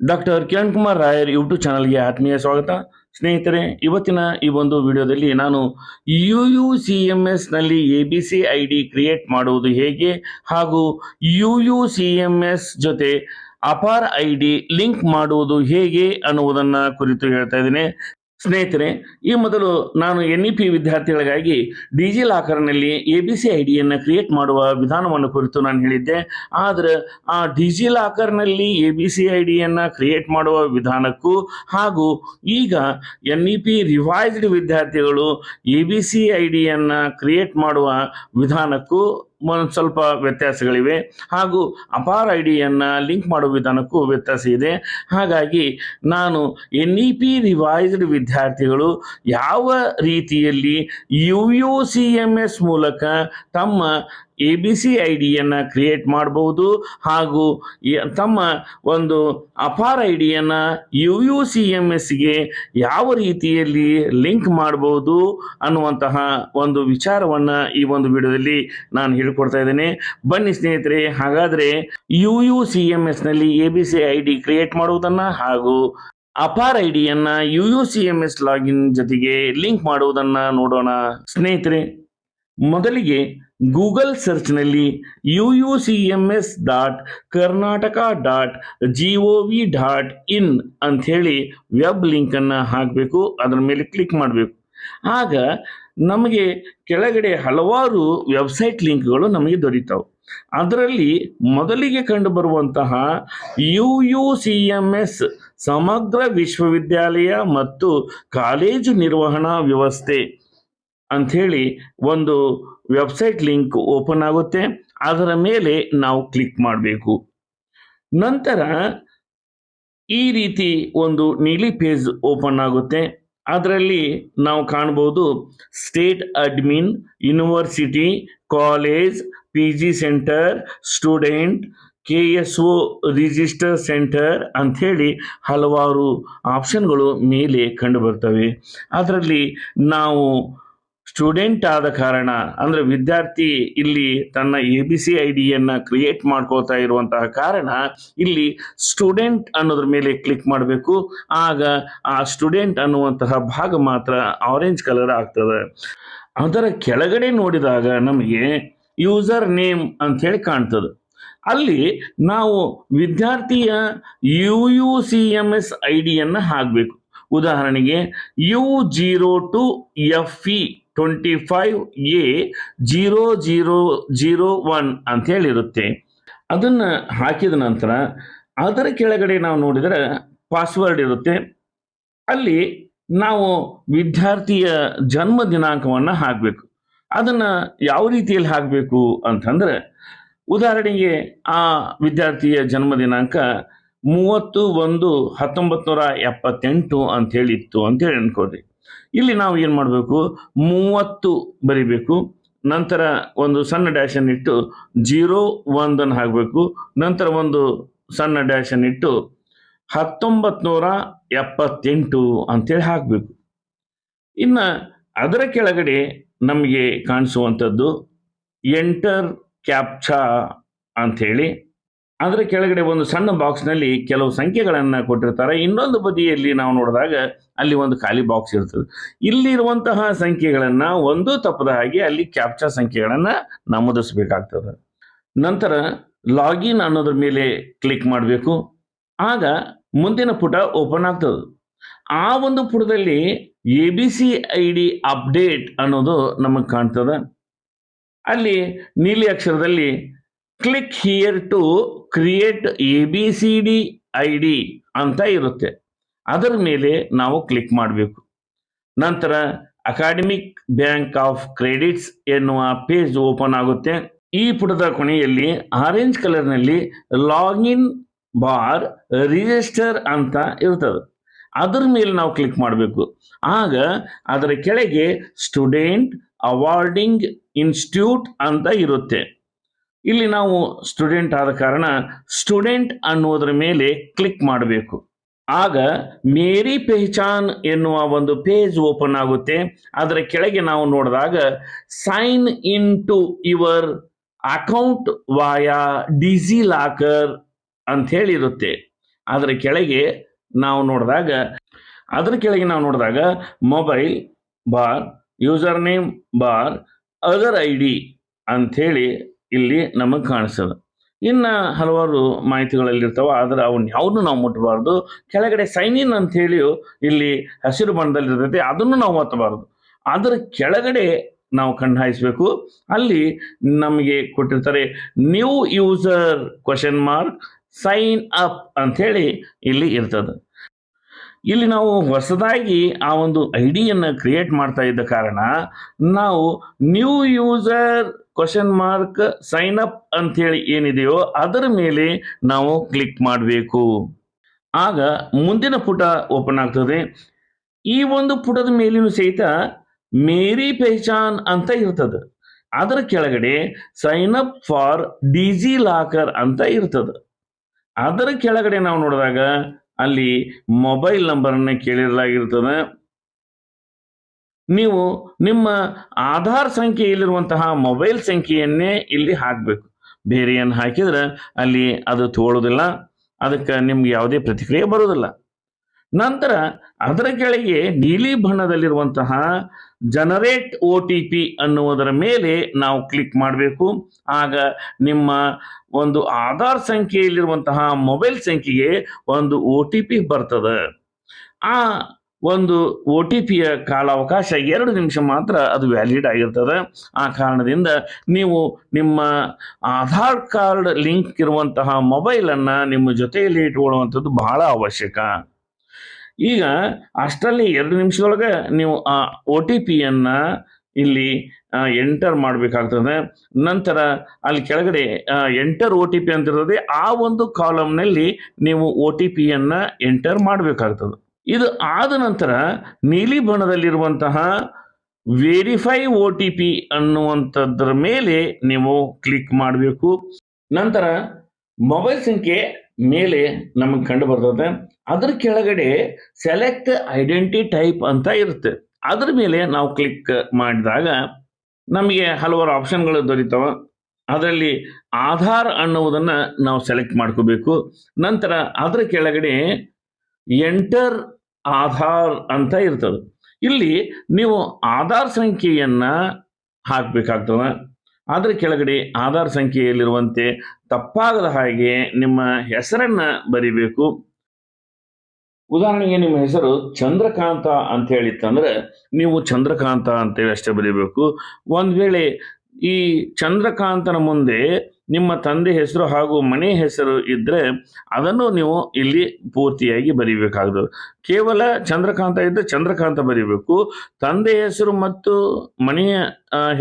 Doctor Kiran Kumar Rayar YouTube ಚಾನಲ್ಗೆ ಆತ್ಮೀಯ ಸ್ವಾಗತ. ಸ್ನೇಹಿತರೆ, ಇವತ್ತಿನ ಈ ಒಂದು ವಿಡಿಯೋದಲ್ಲಿ ನಾನು U U C M ಎಸ್ನಲ್ಲಿ A B C I D create ಮಾಡುವುದು ಹೇಗೆ ಹಾಗೂ U U C M S ಜೊತೆ ಅಪಾರ್ ಐ ಡಿ ಲಿಂಕ್ ಮಾಡುವುದು ಹೇಗೆ ಅನ್ನುವುದನ್ನು ಕುರಿತು ಹೇಳ್ತಾ ಇದ್ದೀನಿ. ಸ್ನೇಹಿತರೆ, ಈ ಮೊದಲು ನಾನು ಎನ್ ಇ ಪಿ ವಿದ್ಯಾರ್ಥಿಗಳಿಗಾಗಿ ಡಿಜಿ ಲಾಕರ್ನಲ್ಲಿ A B C I create ಮಾಡುವ ವಿಧಾನವನ್ನು ಕುರಿತು ನಾನು ಹೇಳಿದ್ದೆ. ಆದರೆ ಆ ಡಿಜಿ ಲಾಕರ್ನಲ್ಲಿ ಎ ಬಿ ಸಿ ಐ ಡಿಯನ್ನು ಕ್ರಿಯೇಟ್ ಮಾಡುವ ವಿಧಾನಕ್ಕೂ ಹಾಗೂ ಈಗ ಎನ್ ಇ ಪಿ ರಿವೈಸ್ಡ್ ವಿದ್ಯಾರ್ಥಿಗಳು ಎ ಬಿ ಸಿ ಐ ಡಿಯನ್ನು ಕ್ರಿಯೇಟ್ ಮಾಡುವ ವಿಧಾನಕ್ಕೂ ಸ್ವಲ್ಪ ವ್ಯತ್ಯಾಸಗಳಿವೆ. ಹಾಗೂ ಅಪಾರ ಐ ಡಿಯನ್ನು ಲಿಂಕ್ ಮಾಡುವ ವಿಧಾನಕ್ಕೂ ವ್ಯತ್ಯಾಸ ಇದೆ. ಹಾಗಾಗಿ ನಾನು ಎನ್ ಇ ಪಿ ರಿವೈಸ್ಡ್ ವಿದ್ಯಾರ್ಥಿಗಳು ಯಾವ ರೀತಿಯಲ್ಲಿ U U C M S ಮೂಲಕ ತಮ್ಮ ಎ ಬಿ ಸಿ ಐ ಡಿಯನ್ನು ಕ್ರಿಯೇಟ್ ಮಾಡಬಹುದು ಹಾಗೂ ತಮ್ಮ ಒಂದು ಅಪಾರ ಐ ಡಿಯನ್ನು ಯು ಯು ಸಿ ಎಂ ಎಸ್ಗೆ ಯಾವ ರೀತಿಯಲ್ಲಿ ಲಿಂಕ್ ಮಾಡಬಹುದು ಅನ್ನುವಂತಹ ಒಂದು ವಿಚಾರವನ್ನು ಈ ಒಂದು ವಿಡಿಯೋದಲ್ಲಿ ನಾನು ಹೇಳ್ಕೊಡ್ತಾ ಇದ್ದೇನೆ. ಬನ್ನಿ ಸ್ನೇಹಿತರೆ, ಹಾಗಾದರೆ U U C M ಎಸ್ನಲ್ಲಿ A B C I D create ಮಾಡುವುದನ್ನು ಹಾಗೂ APAAR I ಡಿಯನ್ನು U U C M S login ಜೊತೆಗೆ ಲಿಂಕ್ ಮಾಡುವುದನ್ನು ನೋಡೋಣ. ಸ್ನೇಹಿತರೆ, ಮೊದಲಿಗೆ Google ಸರ್ಚ್ನಲ್ಲಿ U U C M S dot Karnataka dot G O V dot in ಅಂಥೇಳಿ web ಲಿಂಕನ್ನು ಹಾಕಬೇಕು. ಅದರ ಮೇಲೆ ಕ್ಲಿಕ್ ಮಾಡಬೇಕು. ಆಗ ನಮಗೆ ಕೆಳಗಡೆ ಹಲವಾರು ವೆಬ್ಸೈಟ್ ಲಿಂಕ್ಗಳು ನಮಗೆ ದೊರೀತಾವೆ. ಅದರಲ್ಲಿ ಮೊದಲಿಗೆ ಕಂಡುಬರುವಂತಹ U U C M S ಸಮಗ್ರ ವಿಶ್ವವಿದ್ಯಾಲಯ ಮತ್ತು ಕಾಲೇಜು ನಿರ್ವಹಣಾ ವ್ಯವಸ್ಥೆ ಅಂಥೇಳಿ ಒಂದು ವೆಬ್ಸೈಟ್ ಲಿಂಕ್ ಓಪನ್ ಆಗುತ್ತೆ. ಅದರ ಮೇಲೆ ನಾವು ಕ್ಲಿಕ್ ಮಾಡಬೇಕು. ನಂತರ ಈ ರೀತಿ ಒಂದು ನೀಲಿ ಪೇಜ್ ಓಪನ್ ಆಗುತ್ತೆ. ಅದರಲ್ಲಿ ನಾವು ಕಾಣ್ಬೋದು state admin, university, college, P G center, student, K S O register center ಅಂಥೇಳಿ ಹಲವಾರು ಆಪ್ಷನ್ಗಳು ಮೇಲೆ ಕಂಡು ಬರ್ತವೆ. ಅದರಲ್ಲಿ ನಾವು ಸ್ಟೂಡೆಂಟ್ ಆದ ಕಾರಣ, ಅಂದ್ರೆ ವಿದ್ಯಾರ್ಥಿ ಇಲ್ಲಿ ತನ್ನ ಎ ಬಿ ಸಿ ಐ ಡಿಯನ್ನು ಕ್ರಿಯೇಟ್ ಮಾಡ್ಕೋತಾ ಇರುವಂತಹ ಕಾರಣ, ಇಲ್ಲಿ ಸ್ಟೂಡೆಂಟ್ ಅನ್ನೋದ್ರ ಮೇಲೆ ಕ್ಲಿಕ್ ಮಾಡಬೇಕು. ಆಗ ಆ ಸ್ಟೂಡೆಂಟ್ ಅನ್ನುವಂತಹ ಭಾಗ ಮಾತ್ರ ಆರೆಂಜ್ ಕಲರ್ ಆಗ್ತದೆ. ಅದರ ಕೆಳಗಡೆ ನೋಡಿದಾಗ ನಮಗೆ ಯೂಸರ್ ನೇಮ್ ಅಂತ ಹೇಳಿ ಕಾಣ್ತದೆ. ಅಲ್ಲಿ ನಾವು ವಿದ್ಯಾರ್ಥಿಯ U U C M S I ಡಿಯನ್ನು ಹಾಕಬೇಕು. ಉದಾಹರಣೆಗೆ U zero two F E twenty five A zero zero zero one ಅಂತ ಹೇಳಿರುತ್ತೆ. ಅದನ್ನು ಹಾಕಿದ ನಂತರ ಅದರ ಕೆಳಗಡೆ ನಾವು ನೋಡಿದರೆ ಪಾಸ್ವರ್ಡ್ ಇರುತ್ತೆ. ಅಲ್ಲಿ ನಾವು ವಿದ್ಯಾರ್ಥಿಯ ಜನ್ಮ ದಿನಾಂಕವನ್ನು ಹಾಕಬೇಕು. ಅದನ್ನು ಯಾವ ರೀತಿಯಲ್ಲಿ ಹಾಕಬೇಕು ಅಂತಂದರೆ ಉದಾಹರಣೆಗೆ ಆ ವಿದ್ಯಾರ್ಥಿಯ ಜನ್ಮ ದಿನಾಂಕ ಮೂವತ್ತು ಒಂದು ಹತ್ತೊಂಬತ್ತು ನೂರ ಎಪ್ಪತ್ತೆಂಟು ಅಂತ ಹೇಳಿತ್ತು ಅಂತೇಳಿ ಅನ್ಕೋರಿ ಇಲ್ಲಿ ನಾವು ಏನು ಮಾಡಬೇಕು? ಮೂವತ್ತು ಬರಿಬೇಕು. ನಂತರ ಒಂದು ಸಣ್ಣ ಡ್ಯಾಶನ್ನು ಇಟ್ಟು ಜೀರೋ ಒಂದನ್ನು ಹಾಕಬೇಕು. ನಂತರ ಒಂದು ಸಣ್ಣ ಡ್ಯಾಶನ್ನು ಇಟ್ಟು ಹತ್ತೊಂಬತ್ತು ನೂರ ಎಪ್ಪತ್ತೆಂಟು ಅಂತೇಳಿ ಹಾಕಬೇಕು. ಇನ್ನು ಅದರ ಕೆಳಗಡೆ ನಮಗೆ ಕಾಣಿಸುವಂಥದ್ದು ಎಂಟರ್ ಕ್ಯಾಪ್ಚಾ ಅಂಥೇಳಿ ಅದರ ಕೆಳಗಡೆ ಒಂದು ಸಣ್ಣ ಬಾಕ್ಸ್ನಲ್ಲಿ ಕೆಲವು ಸಂಖ್ಯೆಗಳನ್ನು ಕೊಟ್ಟಿರ್ತಾರೆ. ಇನ್ನೊಂದು ಬದಿಯಲ್ಲಿ ನಾವು ನೋಡಿದಾಗ ಅಲ್ಲಿ ಒಂದು ಖಾಲಿ ಬಾಕ್ಸ್ ಇರ್ತದೆ. ಇಲ್ಲಿರುವಂತಹ ಸಂಖ್ಯೆಗಳನ್ನು ಒಂದು ತಪ್ಪದ ಹಾಗೆ ಅಲ್ಲಿ ಕ್ಯಾಪ್ಚಾ ಸಂಖ್ಯೆಗಳನ್ನು ನಮೂದಿಸಬೇಕಾಗ್ತದೆ. ನಂತರ ಲಾಗಿನ್ ಅನ್ನೋದ್ರ ಮೇಲೆ ಕ್ಲಿಕ್ ಮಾಡಬೇಕು. ಆಗ ಮುಂದಿನ ಪುಟ ಓಪನ್ ಆಗ್ತದೆ. ಆ ಒಂದು ಪುಟದಲ್ಲಿ A B C I D update ಅನ್ನೋದು ನಮಗೆ ಕಾಣ್ತದೆ. ಅಲ್ಲಿ ನೀಲಿ ಅಕ್ಷರದಲ್ಲಿ click here to create A B C D I D ಅಂತ ಇರುತ್ತೆ. ಅದರ ಮೇಲೆ ನಾವು ಕ್ಲಿಕ್ ಮಾಡಬೇಕು. ನಂತರ ಅಕಾಡೆಮಿಕ್ ಬ್ಯಾಂಕ್ ಆಫ್ ಕ್ರೆಡಿಟ್ಸ್ ಎನ್ನುವ ಪೇಜ್ ಓಪನ್ ಆಗುತ್ತೆ. ಈ ಪುಟದ ಕೊನೆಯಲ್ಲಿ ಆರೆಂಜ್ ಕಲರ್ನಲ್ಲಿ ಲಾಗಿನ್ ಬಾರ್ ರಿಜಿಸ್ಟರ್ ಅಂತ ಇರ್ತದೆ. ಅದರ ಮೇಲೆ ನಾವು ಕ್ಲಿಕ್ ಮಾಡಬೇಕು. ಆಗ ಅದರ ಕೆಳಗೆ ಸ್ಟೂಡೆಂಟ್ ಅವಾರ್ಡಿಂಗ್ ಇನ್ಸ್ಟಿಟ್ಯೂಟ್ ಅಂತ ಇರುತ್ತೆ. ಇಲ್ಲಿ ನಾವು ಸ್ಟೂಡೆಂಟ್ ಆದ ಕಾರಣ ಸ್ಟೂಡೆಂಟ್ ಅನ್ನೋದ್ರ ಮೇಲೆ ಕ್ಲಿಕ್ ಮಾಡಬೇಕು. ಆಗ ಮೇರಿ ಪೆಹಚಾನ್ ಎನ್ನುವ ಒಂದು ಪೇಜ್ ಓಪನ್ ಆಗುತ್ತೆ. ಅದರ ಕೆಳಗೆ ನಾವು ನೋಡಿದಾಗ sign in to your account via DigiLocker ಅಂತ ಹೇಳಿರುತ್ತೆ. ಅದರ ಕೆಳಗೆ ನಾವು ನೋಡಿದಾಗ, ಅದರ ಕೆಳಗೆ ನಾವು ನೋಡಿದಾಗ mobile bar user name bar other I D ಅಂಥೇಳಿ ಇಲ್ಲಿ ನಮಗೆ ಕಾಣಿಸ್ತದೆ. ಇನ್ನು ಹಲವಾರು ಮಾಹಿತಿಗಳಲ್ಲಿರ್ತಾವೆ, ಆದರೆ ಅವನ್ನ ಯಾವುದು ನಾವು ಮುಟ್ಟಬಾರ್ದು ಕೆಳಗಡೆ ಸೈನ್ ಇನ್ ಇಲ್ಲಿ ಹಸಿರು ಬಣ್ಣದಲ್ಲಿರ್ತೈತಿ, ಅದನ್ನು ನಾವು ಒತ್ತಬಾರ್ದು. ಅದರ ಕೆಳಗಡೆ ನಾವು ಕಣ್ಣು ಹಾಯಿಸ್ಬೇಕು ಅಲ್ಲಿ ನಮಗೆ ಕೊಟ್ಟಿರ್ತಾರೆ new user question mark sign up ಅಂಥೇಳಿ ಇಲ್ಲಿ ಇರ್ತದೆ. ಇಲ್ಲಿ ನಾವು ಹೊಸದಾಗಿ ಆ ಒಂದು ಐ ಡಿಯನ್ನು ಕ್ರಿಯೇಟ್ ಮಾಡ್ತಾ ಇದ್ದ ಕಾರಣ, ನಾವು new user question mark sign up ಅಂಥೇಳಿ ಏನಿದೆಯೋ ಅದರ ಮೇಲೆ ನಾವು ಕ್ಲಿಕ್ ಮಾಡಬೇಕು. ಆಗ ಮುಂದಿನ ಪುಟ ಓಪನ್ ಆಗ್ತದೆ. ಈ ಒಂದು ಪುಟದ ಮೇಲಿನೂ ಸಹಿತ ಮೇರಿ ಪೆಹಚಾನ್ ಅಂತ ಇರ್ತದೆ. ಅದರ ಕೆಳಗಡೆ sign up for DigiLocker ಅಂತ ಇರ್ತದೆ. ಅದರ ಕೆಳಗಡೆ ನಾವು ನೋಡಿದಾಗ ಅಲ್ಲಿ ಮೊಬೈಲ್ ನಂಬರನ್ನು ಕೇಳಿರಲಾಗಿರ್ತದೆ. ನೀವು ನಿಮ್ಮ ಆಧಾರ್ ಸಂಖ್ಯೆಯಲ್ಲಿರುವಂತಹ ಮೊಬೈಲ್ ಸಂಖ್ಯೆಯನ್ನೇ ಇಲ್ಲಿ ಹಾಕಬೇಕು. ಬೇರೆಯನ್ನು ಹಾಕಿದ್ರೆ ಅಲ್ಲಿ ಅದು ತೋಳೋದಿಲ್ಲ, ಅದಕ್ಕೆ ನಿಮ್ಗೆ ಯಾವುದೇ ಪ್ರತಿಕ್ರಿಯೆ ಬರೋದಿಲ್ಲ ನಂತರ ಅದರ ಕೆಳಗೆ ನೀಲಿ ಬಣ್ಣದಲ್ಲಿರುವಂತಹ ಜನರೇಟ್ ಒ ಟಿ ಪಿ ಅನ್ನುವುದರ ಮೇಲೆ ನಾವು ಕ್ಲಿಕ್ ಮಾಡಬೇಕು. ಆಗ ನಿಮ್ಮ ಒಂದು ಆಧಾರ್ ಸಂಖ್ಯೆಯಲ್ಲಿರುವಂತಹ ಮೊಬೈಲ್ ಸಂಖ್ಯೆಗೆ ಒಂದು ಒ ಟಿ ಪಿ ಬರ್ತದೆ. ಆ ಒಂದು ಒ ಟಿ ಪಿಯ ಕಾಲಾವಕಾಶ ಎರಡು ನಿಮಿಷ ಮಾತ್ರ ಅದು ವ್ಯಾಲಿಡ್ ಆಗಿರ್ತದೆ. ಆ ಕಾರಣದಿಂದ ನೀವು ನಿಮ್ಮ ಆಧಾರ್ ಕಾರ್ಡ್ ಲಿಂಕ್ ಇರುವಂತಹ ಮೊಬೈಲನ್ನು ನಿಮ್ಮ ಜೊತೆಯಲ್ಲಿ ಇಟ್ಕೊಳ್ಳುವಂಥದ್ದು ಬಹಳ ಅವಶ್ಯಕ. ಈಗ ಅಷ್ಟರಲ್ಲಿ ಎರಡು ನಿಮಿಷದೊಳಗೆ ನೀವು ಆ ಒ ಟಿ ಪಿಯನ್ನು ಇಲ್ಲಿ ಎಂಟರ್ ಮಾಡಬೇಕಾಗ್ತದೆ. ನಂತರ ಅಲ್ಲಿ ಕೆಳಗಡೆ ಎಂಟರ್ ಒ ಟಿ ಪಿ ಅಂತ ಇರ್ತದೆ ಆ ಒಂದು ಕಾಲಮ್ನಲ್ಲಿ ನೀವು ಒ ಟಿ ಪಿಯನ್ನು ಎಂಟರ್ ಮಾಡಬೇಕಾಗ್ತದೆ. ಇದು ಆದ ನಂತರ ನೀಲಿ ಬಣ್ಣದಲ್ಲಿರುವಂತಹ ವೆರಿಫೈ ಓ ಟಿ ಪಿ ಅನ್ನುವಂಥದ್ರ ಮೇಲೆ ನೀವು ಕ್ಲಿಕ್ ಮಾಡಬೇಕು. ನಂತರ ಮೊಬೈಲ್ ಸಂಖ್ಯೆ ಮೇಲೆ ನಮಗೆ ಕಂಡು ಬರ್ತದೆ. ಅದ್ರ ಕೆಳಗಡೆ ಸೆಲೆಕ್ಟ್ ಐಡೆಂಟಿ ಟೈಪ್ ಅಂತ ಇರುತ್ತೆ. ಅದ್ರ ಮೇಲೆ ನಾವು ಕ್ಲಿಕ್ ಮಾಡಿದಾಗ ನಮಗೆ ಹಲವಾರು ಆಪ್ಷನ್ಗಳು ದೊರೀತಾವೆ. ಅದರಲ್ಲಿ ಆಧಾರ್ ಅನ್ನುವುದನ್ನು ನಾವು ಸೆಲೆಕ್ಟ್ ಮಾಡ್ಕೋಬೇಕು. ನಂತರ ಅದರ ಕೆಳಗಡೆ ಎಂಟರ್ ಆಧಾರ್ ಅಂತ ಇರ್ತದೆ. ಇಲ್ಲಿ ನೀವು ಆಧಾರ್ ಸಂಖ್ಯೆಯನ್ನು ಹಾಕಬೇಕಾಗ್ತದೆ. ಅದರ ಕೆಳಗಡೆ ಆಧಾರ್ ಸಂಖ್ಯೆಯಲ್ಲಿರುವಂತೆ ತಪ್ಪಾಗದ ಹಾಗೆ ನಿಮ್ಮ ಹೆಸರನ್ನು ಬರಿಬೇಕು. ಉದಾಹರಣೆಗೆ ನಿಮ್ಮ ಹೆಸರು ಚಂದ್ರಕಾಂತ ಅಂತ ಹೇಳಿತ್ತಂದ್ರೆ ನೀವು ಚಂದ್ರಕಾಂತ ಅಂತೇಳಿ ಅಷ್ಟೇ ಬರೀಬೇಕು. ಒಂದು ವೇಳೆ ಈ ಚಂದ್ರಕಾಂತನ ಮುಂದೆ ನಿಮ್ಮ ತಂದೆ ಹೆಸರು ಹಾಗೂ ಮನೆ ಹೆಸರು ಇದ್ದರೆ ಅದನ್ನು ನೀವು ಇಲ್ಲಿ ಪೂರ್ತಿಯಾಗಿ ಬರೀಬೇಕಾಗ್ತದೆ ಕೇವಲ ಚಂದ್ರಕಾಂತ ಇದ್ದರೆ ಚಂದ್ರಕಾಂತ ಬರೀಬೇಕು. ತಂದೆ ಹೆಸರು ಮತ್ತು ಮನೆಯ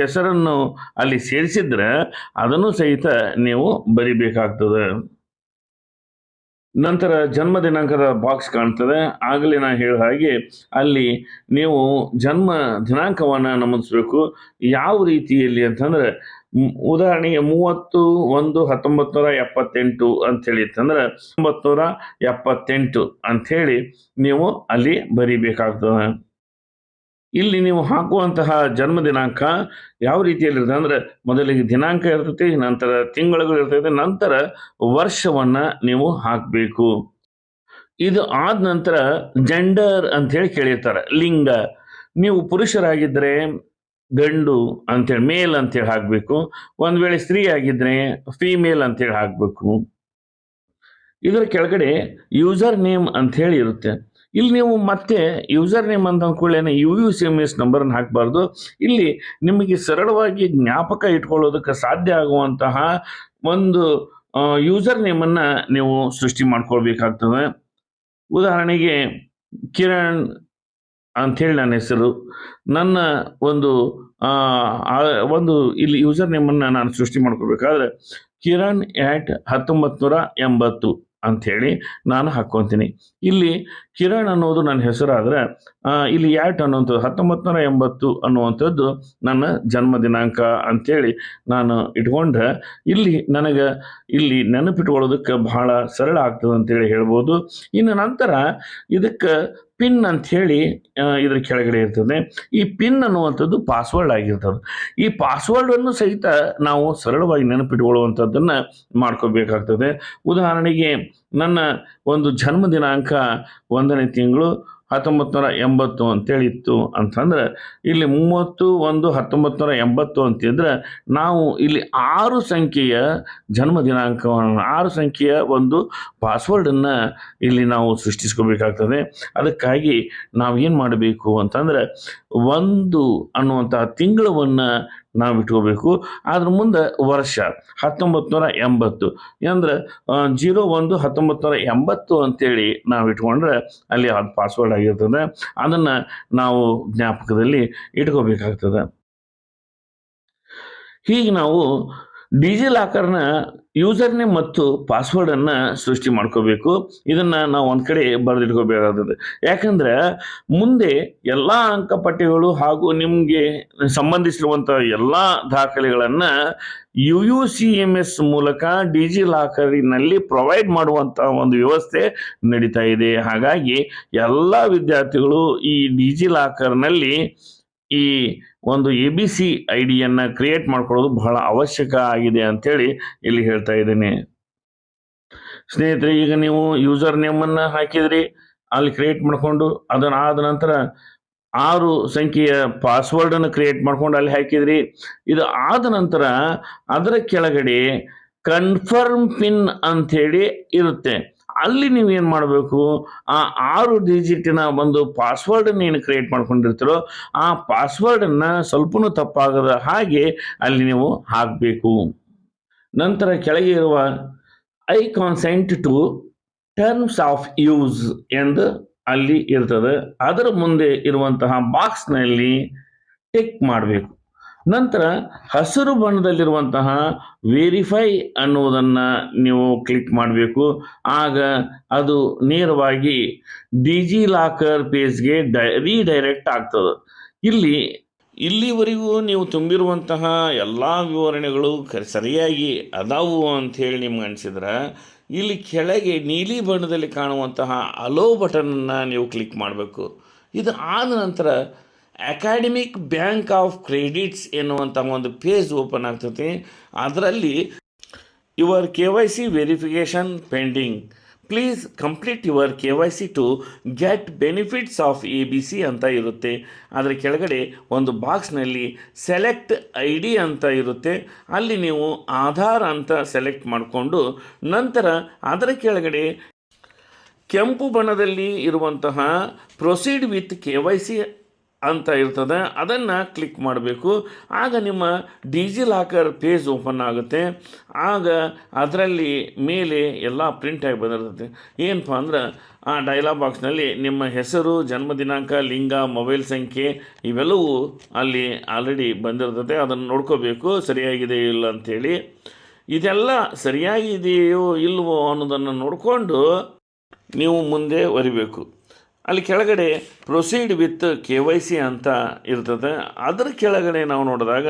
ಹೆಸರನ್ನು ಅಲ್ಲಿ ಸೇರಿಸಿದ್ರೆ ಅದನ್ನು ಸಹಿತ ನೀವು ಬರಿಬೇಕಾಗ್ತದೆ. ನಂತರ ಜನ್ಮ ದಿನಾಂಕದ ಬಾಕ್ಸ್ ಕಾಣ್ತದೆ. ಆಗಲೇ ನಾನು ಹೇಳ ಹಾಗೆ ಅಲ್ಲಿ ನೀವು ಜನ್ಮ ದಿನಾಂಕವನ್ನು ನಮೂದಿಸಬೇಕು. ಯಾವ ರೀತಿಯಲ್ಲಿ ಅಂತಂದ್ರೆ ಉದಾಹರಣೆಗೆ ಮೂವತ್ತು ಒಂದು ಹತ್ತೊಂಬತ್ತು ನೂರ ಎಪ್ಪತ್ತೆಂಟು ಅಂಥೇಳಿ ಇತ್ತಂದ್ರೆ ಒಂಬತ್ತು ನೂರ ಎಪ್ಪತ್ತೆಂಟು ಅಂಥೇಳಿ ನೀವು ಅಲ್ಲಿ ಬರೀಬೇಕಾಗ್ತದೆ. ಇಲ್ಲಿ ನೀವು ಹಾಕುವಂತಹ ಜನ್ಮ ದಿನಾಂಕ ಯಾವ ರೀತಿಯಲ್ಲಿರ್ತದೆ ಅಂದರೆ ಮೊದಲಿಗೆ ದಿನಾಂಕ ಇರ್ತೈತಿ, ನಂತರ ತಿಂಗಳುಗಳು ಇರ್ತೈತಿ, ನಂತರ ವರ್ಷವನ್ನು ನೀವು ಹಾಕಬೇಕು. ಇದು ಆದ ನಂತರ ಜೆಂಡರ್ ಹೇಳಿ ಕೇಳಿರ್ತಾರೆ, ಲಿಂಗ. ನೀವು ಪುರುಷರಾಗಿದ್ದರೆ ಗಂಡು ಅಂತೇಳಿ, ಮೇಲ್ ಅಂತೇಳಿ ಹಾಕಬೇಕು. ಒಂದು ವೇಳೆ ಸ್ತ್ರೀ ಆಗಿದ್ರೆ ಫೀಮೇಲ್ ಅಂತೇಳಿ ಹಾಕಬೇಕು. ಇದರ ಕೆಳಗಡೆ ಯೂಸರ್ ನೇಮ್ ಅಂಥೇಳಿ ಇರುತ್ತೆ. ಇಲ್ಲಿ ನೀವು ಮತ್ತೆ ಯೂಸರ್ ನೇಮ್ ಅಂತ ಅಂದ್ಕೊಳ್ಳೇನೆ U U C M S ನಂಬರನ್ನು ಹಾಕಬಾರ್ದು. ಇಲ್ಲಿ ನಿಮಗೆ ಸರಳವಾಗಿ ಜ್ಞಾಪಕ ಇಟ್ಕೊಳ್ಳೋದಕ್ಕೆ ಸಾಧ್ಯ ಆಗುವಂತಹ ಒಂದು ಯೂಸರ್ ನೇಮನ್ನು ನೀವು ಸೃಷ್ಟಿ ಮಾಡ್ಕೊಳ್ಬೇಕಾಗ್ತದೆ. ಉದಾಹರಣೆಗೆ ಕಿರಣ್ ಅಂಥೇಳಿ ನನ್ನ ಹೆಸರು. ನನ್ನ ಒಂದು ಒಂದು ಇಲ್ಲಿ ಯೂಸರ್ ನೇಮನ್ನು ನಾನು ಸೃಷ್ಟಿ ಮಾಡ್ಕೋಬೇಕಾದ್ರೆ ಕಿರಣ್ ಆ್ಯಟ್ ಹತ್ತೊಂಬತ್ತು ನೂರ ಎಂಬತ್ತು ಅಂಥೇಳಿ ನಾನು ಹಾಕ್ಕೊತೀನಿ. ಇಲ್ಲಿ ಕಿರಣ್ ಅನ್ನೋದು ನನ್ನ ಹೆಸರಾದರೆ ಇಲ್ಲಿ ಯಾಟ್ ಅನ್ನುವಂಥದ್ದು ಹತ್ತೊಂಬತ್ತು ನೂರ ಎಂಬತ್ತು ಅನ್ನುವಂಥದ್ದು ನನ್ನ ಜನ್ಮ ದಿನಾಂಕ ಅಂಥೇಳಿ ನಾನು ಇಟ್ಕೊಂಡ್ರೆ, ಇಲ್ಲಿ ನನಗೆ, ಇಲ್ಲಿ ನೆನಪಿಟ್ಕೊಳ್ಳೋದಕ್ಕೆ ಬಹಳ ಸರಳ ಆಗ್ತದೆ ಅಂತೇಳಿ ಹೇಳ್ಬೋದು. ಇನ್ನು ನಂತರ ಇದಕ್ಕೆ ಪಿನ್ ಅಂತ ಹೇಳಿ ಇದ್ರ ಕೆಳಗಡೆ ಇರ್ತದೆ. ಈ ಪಿನ್ ಅನ್ನುವಂಥದ್ದು ಪಾಸ್ವರ್ಡ್ ಆಗಿರ್ತದೆ. ಈ ಪಾಸ್ವರ್ಡನ್ನು ಸಹಿತ ನಾವು ಸರಳವಾಗಿ ನೆನಪಿಟ್ಕೊಳ್ಳುವಂಥದ್ದನ್ನು ಮಾಡ್ಕೋಬೇಕಾಗ್ತದೆ. ಉದಾಹರಣೆಗೆ, ನನ್ನ ಒಂದು ಜನ್ಮ ದಿನಾಂಕ ಒಂದನೇ ತಿಂಗಳು ಹತ್ತೊಂಬತ್ತು ನೂರ ಎಂಬತ್ತು ಅಂತೇಳಿ ಇತ್ತು ಅಂತಂದ್ರೆ ಇಲ್ಲಿ ಮೂವತ್ತು ಒಂದು ಹತ್ತೊಂಬತ್ತು ನೂರ ಎಂಬತ್ತು ಅಂತಿದ್ರೆ ನಾವು ಇಲ್ಲಿ ಆರು ಸಂಖ್ಯೆಯ ಜನ್ಮ ದಿನಾಂಕವನ್ನು, ಆರು ಸಂಖ್ಯೆಯ ಒಂದು ಪಾಸ್ವರ್ಡನ್ನು ಇಲ್ಲಿ ನಾವು ಸೃಷ್ಟಿಸ್ಕೋಬೇಕಾಗ್ತದೆ. ಅದಕ್ಕಾಗಿ ನಾವು ಏನು ಮಾಡಬೇಕು ಅಂತಂದ್ರೆ ಒಂದು ಅನ್ನುವಂತಹ ತಿಂಗಳವನ್ನು ನಾವು ಇಟ್ಕೋಬೇಕು. ಅದ್ರ ಮುಂದೆ ವರ್ಷ ಹತ್ತೊಂಬತ್ತು ನೂರ ಎಂಬತ್ತು. ಅಂದ್ರೆ ಜೀರೋ ಒಂದು ಹತ್ತೊಂಬತ್ತು ನೂರ ಎಂಬತ್ತು ಅಂತೇಳಿ ನಾವು ಇಟ್ಕೊಂಡ್ರೆ ಅಲ್ಲಿ ಅದು ಪಾಸ್ವರ್ಡ್ ಆಗಿರ್ತದೆ. ಅದನ್ನು ನಾವು ಜ್ಞಾಪಕದಲ್ಲಿ ಇಟ್ಕೋಬೇಕಾಗ್ತದೆ. ಹೀಗೆ ನಾವು ಡಿಜಿ ಲಾಕರ್ನ ಯೂಸರ್ ನೇಮ್ ಮತ್ತು ಪಾಸ್ವರ್ಡನ್ನು ಸೃಷ್ಟಿ ಮಾಡ್ಕೋಬೇಕು. ಇದನ್ನ ನಾವು ಒಂದ್ ಕಡೆ ಬರೆದಿಟ್ಕೋಬೇಕಾಗ್ತದೆ. ಯಾಕಂದ್ರೆ ಮುಂದೆ ಎಲ್ಲಾ ಅಂಕಪಟ್ಟಿಗಳು ಹಾಗೂ ನಿಮಗೆ ಸಂಬಂಧಿಸಿರುವಂತಹ ಎಲ್ಲಾ ದಾಖಲೆಗಳನ್ನು U U C M S ಮೂಲಕ ಡಿಜಿ ಲಾಕರಿನಲ್ಲಿ ಪ್ರೊವೈಡ್ ಮಾಡುವಂತಹ ಒಂದು ವ್ಯವಸ್ಥೆ ನಡೀತಾ ಇದೆ. ಹಾಗಾಗಿ ಎಲ್ಲ ವಿದ್ಯಾರ್ಥಿಗಳು ಈ ಡಿಜಿ ಲಾಕರ್ನಲ್ಲಿ ಈ ಒಂದು A B C I create ಮಾಡ್ಕೊಳ್ಳೋದು ಬಹಳ ಅವಶ್ಯಕ ಆಗಿದೆ ಅಂತೇಳಿ ಇಲ್ಲಿ ಹೇಳ್ತಾ ಇದ್ದೀನಿ. ಸ್ನೇಹಿತರೆ, ಈಗ ನೀವು ಯೂಸರ್ ನೇಮನ್ನು ಹಾಕಿದ್ರಿ, ಅಲ್ಲಿ ಕ್ರಿಯೇಟ್ ಮಾಡಿಕೊಂಡು ಅದನ್ನು ಆದ ನಂತರ ಆರು ಸಂಖ್ಯೆಯ ಪಾಸ್ವರ್ಡನ್ನು ಕ್ರಿಯೇಟ್ ಮಾಡ್ಕೊಂಡು ಅಲ್ಲಿ ಹಾಕಿದ್ರಿ. ಇದು ಆದ ನಂತರ ಅದರ ಕೆಳಗಡೆ ಕನ್ಫರ್ಮ್ ಪಿನ್ ಅಂಥೇಳಿ ಇರುತ್ತೆ. ಅಲ್ಲಿ ನೀವು ಏನು ಮಾಡಬೇಕು? ಆ ಆರು ಡಿಜಿಟಿನ ಒಂದು ಪಾಸ್ವರ್ಡನ್ನು ಏನು ಕ್ರಿಯೇಟ್ ಮಾಡ್ಕೊಂಡಿರ್ತೀರೋ, ಆ ಪಾಸ್ವರ್ಡನ್ನು ಸ್ವಲ್ಪನೂ ತಪ್ಪಾಗದ ಹಾಗೆ ಅಲ್ಲಿ ನೀವು ಹಾಕಬೇಕು. ನಂತರ ಕೆಳಗೆ ಇರುವ I consent to terms of use ಎಂದು ಅಲ್ಲಿ ಇರ್ತದೆ. ಅದರ ಮುಂದೆ ಇರುವಂತಹ ಬಾಕ್ಸ್ನಲ್ಲಿ ಟಿಕ್ ಮಾಡಬೇಕು. ನಂತರ ಹಸಿರು ಬಣ್ಣದಲ್ಲಿರುವಂತಹ ವೆರಿಫೈ ಅನ್ನುವುದನ್ನು ನೀವು ಕ್ಲಿಕ್ ಮಾಡಬೇಕು. ಆಗ ಅದು ನೇರವಾಗಿ ಡಿಜಿ ಲಾಕರ್ ಪೇಜ್ಗೆ ಡೈ ರೀಡೈರೆಕ್ಟ್ ಆಗ್ತದೆ. ಇಲ್ಲಿ, ಇಲ್ಲಿವರೆಗೂ ನೀವು ತುಂಬಿರುವಂತಹ ಎಲ್ಲ ವಿವರಣೆಗಳು ಸರಿಯಾಗಿ ಅದಾವು ಅಂಥೇಳಿ ನಿಮ್ಗೆ ಅನಿಸಿದ್ರೆ, ಇಲ್ಲಿ ಕೆಳಗೆ ನೀಲಿ ಬಣ್ಣದಲ್ಲಿ ಕಾಣುವಂತಹ ಅಲೋ ಬಟನನ್ನು ನೀವು ಕ್ಲಿಕ್ ಮಾಡಬೇಕು. ಇದು ಆದ ನಂತರ ಅಕಾಡೆಮಿಕ್ ಬ್ಯಾಂಕ್ ಆಫ್ ಕ್ರೆಡಿಟ್ಸ್ ಎನ್ನುವಂಥ ಒಂದು ಪೇಜ್ ಓಪನ್ ಆಗ್ತದೆ. ಅದರಲ್ಲಿ your K Y C verification pending. Please complete your K Y C to get benefits of A B C ಅಂತ ಇರುತ್ತೆ. ಅದರ ಕೆಳಗಡೆ ಒಂದು ಬಾಕ್ಸ್ನಲ್ಲಿ ಸೆಲೆಕ್ಟ್ ಐ ಡಿ ಅಂತ ಇರುತ್ತೆ. ಅಲ್ಲಿ ನೀವು ಆಧಾರ್ ಅಂತ ಸೆಲೆಕ್ಟ್ ಮಾಡಿಕೊಂಡು ನಂತರ ಅದರ ಕೆಳಗಡೆ ಕೆಂಪು ಬಣ್ಣದಲ್ಲಿ ಇರುವಂತಹ proceed with K Y C ಅಂತ ಇರ್ತದೆ. ಅದನ್ನು ಕ್ಲಿಕ್ ಮಾಡಬೇಕು. ಆಗ ನಿಮ್ಮ ಡಿಜಿ ಲಾಕರ್ ಪೇಜ್ ಓಪನ್ ಆಗುತ್ತೆ. ಆಗ ಅದರಲ್ಲಿ ಮೇಲೆ ಎಲ್ಲ ಪ್ರಿಂಟಾಗಿ ಬಂದಿರ್ತದೆ. ಏನಪ್ಪ ಅಂದ್ರೆ ಆ ಡೈಲಾಗ್ ಬಾಕ್ಸ್ನಲ್ಲಿ ನಿಮ್ಮ ಹೆಸರು ಜನ್ಮ ದಿನಾಂಕ ಲಿಂಗ ಮೊಬೈಲ್ ಸಂಖ್ಯೆ ಇವೆಲ್ಲವೂ ಅಲ್ಲಿ ಆಲ್ರೆಡಿ ಬಂದಿರ್ತದೆ. ಅದನ್ನು ನೋಡ್ಕೋಬೇಕು. ಸರಿಯಾಗಿದೆ ಇಲ್ಲ ಅಂಥೇಳಿ ಇದೆಲ್ಲ ಸರಿಯಾಗಿದೆಯೋ ಇಲ್ಲವೋ ಅನ್ನೋದನ್ನು ನೋಡಿಕೊಂಡು ನೀವು ಮುಂದೆ ಒರಿಬೇಕು ಅಲ್ಲಿ ಕೆಳಗಡೆ proceed with K Y C ಅಂತ ಇರ್ತದೆ. ಅದರ ಕೆಳಗಡೆ ನಾವು ನೋಡಿದಾಗ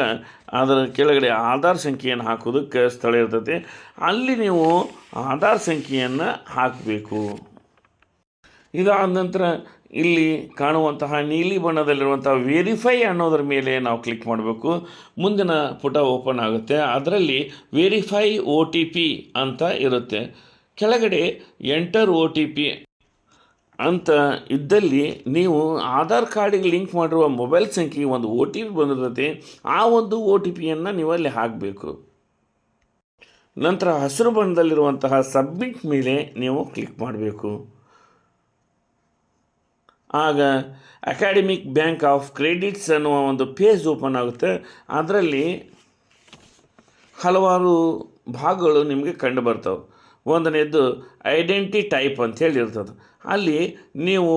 ಅದರ ಕೆಳಗಡೆ ಆಧಾರ್ ಸಂಖ್ಯೆಯನ್ನು ಹಾಕೋದಕ್ಕೆ ಸ್ಥಳ ಇರ್ತದೆ. ಅಲ್ಲಿ ನೀವು ಆಧಾರ್ ಸಂಖ್ಯೆಯನ್ನು ಹಾಕಬೇಕು. ಇದಾದ ನಂತರ ಇಲ್ಲಿ ಕಾಣುವಂತಹ ನೀಲಿ ಬಣ್ಣದಲ್ಲಿರುವಂಥ ವೆರಿಫೈ ಅನ್ನೋದ್ರ ಮೇಲೆ ನಾವು ಕ್ಲಿಕ್ ಮಾಡಬೇಕು. ಮುಂದಿನ ಪುಟ ಓಪನ್ ಆಗುತ್ತೆ. ಅದರಲ್ಲಿ ವೆರಿಫೈ ಒ ಟಿ ಪಿ ಅಂತ ಇರುತ್ತೆ. ಕೆಳಗಡೆ ಎಂಟರ್ ಒ ಟಿ ಪಿ ಅಂತ ಇದ್ದಲ್ಲಿ ನೀವು ಆಧಾರ್ ಕಾರ್ಡಿಗೆ ಲಿಂಕ್ ಮಾಡಿರುವ ಮೊಬೈಲ್ ಸಂಖ್ಯೆಗೆ ಒಂದು ಒ ಟಿ ಪಿ ಬಂದಿರ್ತೈತಿ, ಆ ಒಂದು ಒ ಟಿ ಪಿಯನ್ನು ನೀವು ಅಲ್ಲಿ ಹಾಕಬೇಕು. ನಂತರ ಹಸಿರು ಬಣ್ಣದಲ್ಲಿರುವಂತಹ ಸಬ್ಮಿಟ್ ಮೇಲೆ ನೀವು ಕ್ಲಿಕ್ ಮಾಡಬೇಕು. ಆಗ ಅಕಾಡೆಮಿಕ್ ಬ್ಯಾಂಕ್ ಆಫ್ ಕ್ರೆಡಿಟ್ಸ್ ಅನ್ನುವ ಒಂದು ಪೇಜ್ ಓಪನ್ ಆಗುತ್ತೆ. ಅದರಲ್ಲಿ ಹಲವಾರು ಭಾಗಗಳು ನಿಮಗೆ ಕಂಡು ಬರ್ತವೆ. ಒಂದನೇದು ಐಡೆಂಟಿ ಟೈಪ್ ಅಂತ ಹೇಳಿ ಇರ್ತದೆ ಅಲ್ಲಿ ನೀವು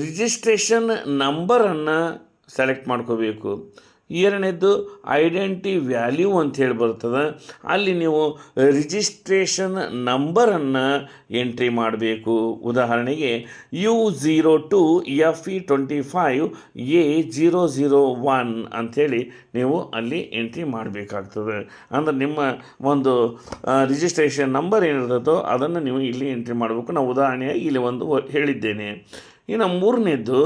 ರಿಜಿಸ್ಟ್ರೇಷನ್ ನಂಬರನ್ನು ಸೆಲೆಕ್ಟ್ ಮಾಡ್ಕೋಬೇಕು. ಎರಡನೇದ್ದು ಐಡೆಂಟಿ ವ್ಯಾಲ್ಯೂ ಅಂತ ಹೇಳಿ ಬರ್ತದೆ. ಅಲ್ಲಿ ನೀವು ರಿಜಿಸ್ಟ್ರೇಷನ್ ನಂಬರನ್ನು ಎಂಟ್ರಿ ಮಾಡಬೇಕು. ಉದಾಹರಣೆಗೆ U zero two F E twenty five A zero zero one ಅಂಥೇಳಿ ನೀವು ಅಲ್ಲಿ ಎಂಟ್ರಿ ಮಾಡಬೇಕಾಗ್ತದೆ. ಅಂದರೆ ನಿಮ್ಮ ಒಂದು ರಿಜಿಸ್ಟ್ರೇಷನ್ ನಂಬರ್ ಏನಿರ್ತದೋ ಅದನ್ನು ನೀವು ಇಲ್ಲಿ ಎಂಟ್ರಿ ಮಾಡಬೇಕು. ನಾವು ಉದಾಹರಣೆಯಾಗಿ ಇಲ್ಲಿ ಒಂದು ಹೇಳಿದ್ದೇನೆ. ಇನ್ನು ಮೂರನೇದ್ದು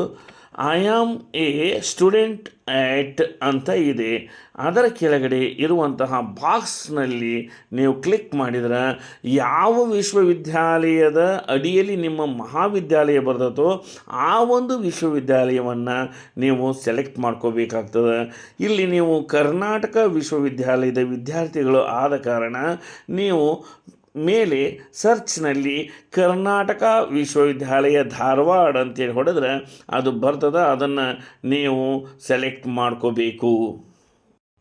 I am a student at ಅಂತ ಇದೆ. ಅದರ ಕೆಳಗಡೆ ಇರುವಂತಹ ಬಾಕ್ಸ್ನಲ್ಲಿ ನೀವು ಕ್ಲಿಕ್ ಮಾಡಿದರೆ ಯಾವ ವಿಶ್ವವಿದ್ಯಾಲಯದ ಅಡಿಯಲ್ಲಿ ನಿಮ್ಮ ಮಹಾವಿದ್ಯಾಲಯ ಬರ್ತದೋ ಆ ಒಂದು ವಿಶ್ವವಿದ್ಯಾಲಯವನ್ನು ನೀವು ಸೆಲೆಕ್ಟ್ ಮಾಡ್ಕೋಬೇಕಾಗ್ತದೆ. ಇಲ್ಲಿ ನೀವು ಕರ್ನಾಟಕ ವಿಶ್ವವಿದ್ಯಾಲಯದ ವಿದ್ಯಾರ್ಥಿಗಳು ಆದ ಕಾರಣ ನೀವು ಮೇಲೆ ಸರ್ಚ್ನಲ್ಲಿ ಕರ್ನಾಟಕ ವಿಶ್ವವಿದ್ಯಾಲಯ ಧಾರವಾಡ ಅಂತೇಳಿ ಹೊಡೆದ್ರೆ ಅದು ಬರ್ತದೆ, ಅದನ್ನು ನೀವು ಸೆಲೆಕ್ಟ್ ಮಾಡ್ಕೋಬೇಕು.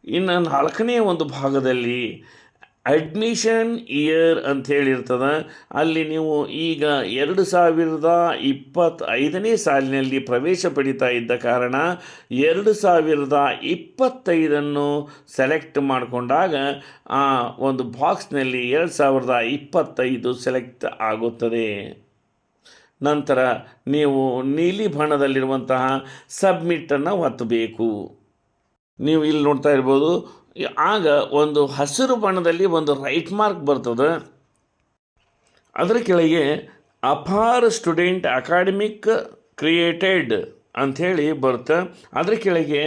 ಇನ್ನು ನಾಲ್ಕನೇ ಒಂದು ಭಾಗದಲ್ಲಿ ಅಡ್ಮಿಷನ್ ಇಯರ್ ಅಂತ ಹೇಳಿರ್ತದೆ, ಅಲ್ಲಿ ನೀವು ಈಗ ಎರಡು ಸಾವಿರದ ಇಪ್ಪತ್ತೈದನೇ ಸಾಲಿನಲ್ಲಿ ಪ್ರವೇಶ ಪಡಿತಾ ಇದ್ದ ಕಾರಣ ಎರಡು ಸಾವಿರದ ಇಪ್ಪತ್ತೈದನ್ನು ಸೆಲೆಕ್ಟ್ ಮಾಡಿಕೊಂಡಾಗ ಆ ಒಂದು ಬಾಕ್ಸ್ನಲ್ಲಿ ಎರಡು ಸಾವಿರದ ಇಪ್ಪತ್ತೈದು ಸೆಲೆಕ್ಟ್ ಆಗುತ್ತದೆ. ನಂತರ ನೀವು ನೀಲಿ ಬಣ್ಣದಲ್ಲಿರುವಂತಹ ಸಬ್ಮಿಟನ್ನು ಒತ್ತಬೇಕು. ನೀವು ಇಲ್ಲಿ ನೋಡ್ತಾ ಇರ್ಬೋದು ಆಗ ಒಂದು ಹಸಿರು ಬಣ್ಣದಲ್ಲಿ ಒಂದು ರೈಟ್ ಮಾರ್ಕ್ ಬರ್ತದೆ. ಅದರ ಕೆಳಗೆ ಅಪಾರ್ ಸ್ಟೂಡೆಂಟ್ ಅಕಾಡೆಮಿಕ್ ಕ್ರಿಯೇಟೆಡ್ ಅಂಥೇಳಿ ಬರುತ್ತೆ. ಅದರ ಕೆಳಗೆ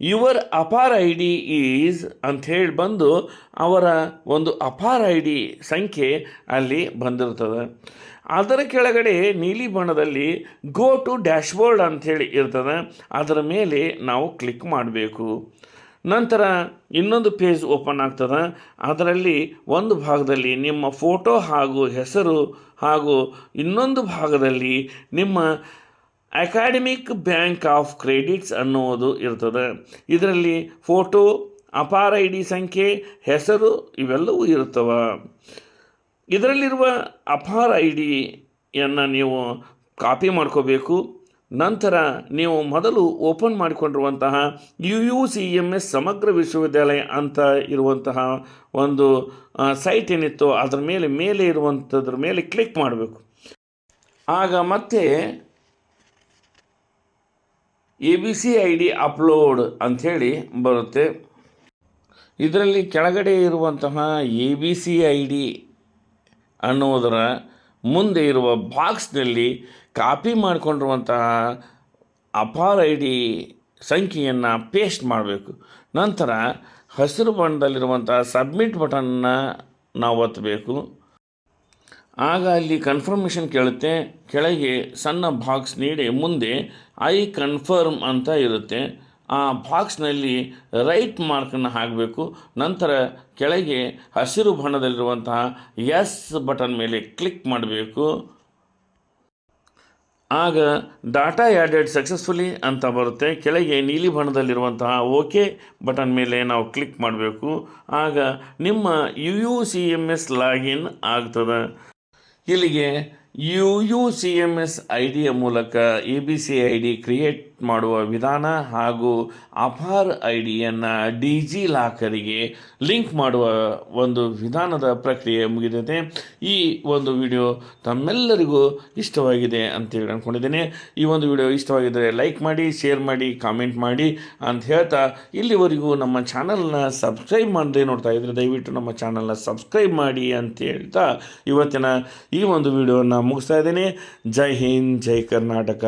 your APAAR I D is ಅಂಥೇಳಿ ಬಂದು ಅವರ ಒಂದು ಅಪಾರ್ ಐ ಡಿ ಸಂಖ್ಯೆ ಅಲ್ಲಿ ಬಂದಿರ್ತದೆ. ಅದರ ಕೆಳಗಡೆ ನೀಲಿ ಬಣ್ಣದಲ್ಲಿ ಗೋ ಟು ಡ್ಯಾಶ್ಬೋರ್ಡ್ ಅಂಥೇಳಿ ಇರ್ತದೆ. ಅದರ ಮೇಲೆ ನಾವು ಕ್ಲಿಕ್ ಮಾಡಬೇಕು. ನಂತರ ಇನ್ನೊಂದು ಪೇಜ್ ಓಪನ್ ಆಗ್ತದೆ. ಅದರಲ್ಲಿ ಒಂದು ಭಾಗದಲ್ಲಿ ನಿಮ್ಮ ಫೋಟೋ ಹಾಗೂ ಹೆಸರು ಹಾಗೂ ಇನ್ನೊಂದು ಭಾಗದಲ್ಲಿ ನಿಮ್ಮ ಅಕಾಡೆಮಿಕ್ ಬ್ಯಾಂಕ್ ಆಫ್ ಕ್ರೆಡಿಟ್ಸ್ ಅನ್ನುವುದು ಇರ್ತದೆ. ಇದರಲ್ಲಿ ಫೋಟೋ, ಅಪಾರ ಐ ಡಿ ಸಂಖ್ಯೆ, ಹೆಸರು ಇವೆಲ್ಲವೂ ಇರ್ತವೆ ಇದರಲ್ಲಿರುವ ಅಪಾರ ಐ ಡಿಯನ್ನು ನೀವು ಕಾಪಿ ಮಾಡ್ಕೋಬೇಕು. ನಂತರ ನೀವು ಮೊದಲು open ಮಾಡಿಕೊಂಡಿರುವಂತಹ U U C M S ಸಮಗ್ರ ವಿಶ್ವವಿದ್ಯಾಲಯ ಅಂತ ಇರುವಂತಹ ಒಂದು ಸೈಟ್ ಏನಿತ್ತು ಅದರ ಮೇಲೆ ಮೇಲೆ ಇರುವಂಥದ್ರ ಮೇಲೆ ಕ್ಲಿಕ್ ಮಾಡಬೇಕು. ಆಗ ಮತ್ತೆ A B C I D upload ಅಂಥೇಳಿ ಬರುತ್ತೆ. ಇದರಲ್ಲಿ ಕೆಳಗಡೆ ಇರುವಂತಹ A B C I D ಅನ್ನೋದರ ಮುಂದೆ ಇರುವ ಬಾಕ್ಸ್ನಲ್ಲಿ ಕಾಪಿ ಮಾಡಿಕೊಂಡಿರುವಂತಹ ಅಪಾರ್ ಐ ಡಿ ಸಂಖ್ಯೆಯನ್ನು ಪೇಸ್ಟ್ ಮಾಡಬೇಕು. ನಂತರ ಹಸಿರು ಬಣ್ಣದಲ್ಲಿರುವಂಥ ಸಬ್ಮಿಟ್ ಬಟನ್ನ ನಾವು ಒತ್ತಬೇಕು ಆಗ ಅಲ್ಲಿ ಕನ್ಫರ್ಮೇಷನ್ ಕೇಳುತ್ತೆ. ಕೆಳಗೆ ಸಣ್ಣ ಬಾಕ್ಸ್ ನೀಡಿ ಮುಂದೆ ಐ ಕನ್ಫರ್ಮ್ ಅಂತ ಇರುತ್ತೆ. ಆ ಬಾಕ್ಸ್ನಲ್ಲಿ ರೈಟ್ ಮಾರ್ಕನ್ನು ಹಾಕಬೇಕು. ನಂತರ ಕೆಳಗೆ ಹಸಿರು ಬಣ್ಣದಲ್ಲಿರುವಂತಹ ಎಸ್ ಬಟನ್ ಮೇಲೆ ಕ್ಲಿಕ್ ಮಾಡಬೇಕು. ಆಗ ಡಾಟಾ ಆ್ಯಡೆಡ್ ಸಕ್ಸಸ್ಫುಲಿ ಅಂತ ಬರುತ್ತೆ. ಕೆಳಗೆ ನೀಲಿ ಬಣ್ಣದಲ್ಲಿರುವಂತಹ ಓಕೆ ಬಟನ್ ಮೇಲೆ ನಾವು ಕ್ಲಿಕ್ ಮಾಡಬೇಕು. ಆಗ ನಿಮ್ಮ U U C M S login ಆಗ್ತದೆ. ಇಲ್ಲಿಗೆ U U C M S I ಡಿಯ ಮೂಲಕ A B C I D create ಮಾಡುವ ವಿಧಾನ ಹಾಗೂ ಅಪಾರ್ ಐ ಡಿಯನ್ನು ಡಿಜಿ ಲಾಕರಿಗೆ ಲಿಂಕ್ ಮಾಡುವ ಒಂದು ವಿಧಾನದ ಪ್ರಕ್ರಿಯೆ ಮುಗಿದಿದೆ. ಈ ಒಂದು ವಿಡಿಯೋ ತಮ್ಮೆಲ್ಲರಿಗೂ ಇಷ್ಟವಾಗಿದೆ ಅಂತೇಳಿ ಅಂದ್ಕೊಂಡಿದ್ದೇನೆ ಈ ಒಂದು ವಿಡಿಯೋ ಇಷ್ಟವಾಗಿದ್ದರೆ ಲೈಕ್ ಮಾಡಿ, ಶೇರ್ ಮಾಡಿ, ಕಾಮೆಂಟ್ ಮಾಡಿ ಅಂತ ಹೇಳ್ತಾ ಇಲ್ಲಿವರೆಗೂ ನಮ್ಮ ಚಾನಲ್ನ ಸಬ್ಸ್ಕ್ರೈಬ್ ಮಾಡದೆ ನೋಡ್ತಾ ಇದ್ದರೆ ದಯವಿಟ್ಟು ನಮ್ಮ ಚಾನಲ್ನ ಸಬ್ಸ್ಕ್ರೈಬ್ ಮಾಡಿ ಅಂತ ಹೇಳ್ತಾ ಇವತ್ತಿನ ಈ ಒಂದು ವಿಡಿಯೋನ ಮುಗಿಸ್ತಾ ಇದ್ದೇನೆ. ಜೈ ಹಿಂದ್, ಜೈ ಕರ್ನಾಟಕ.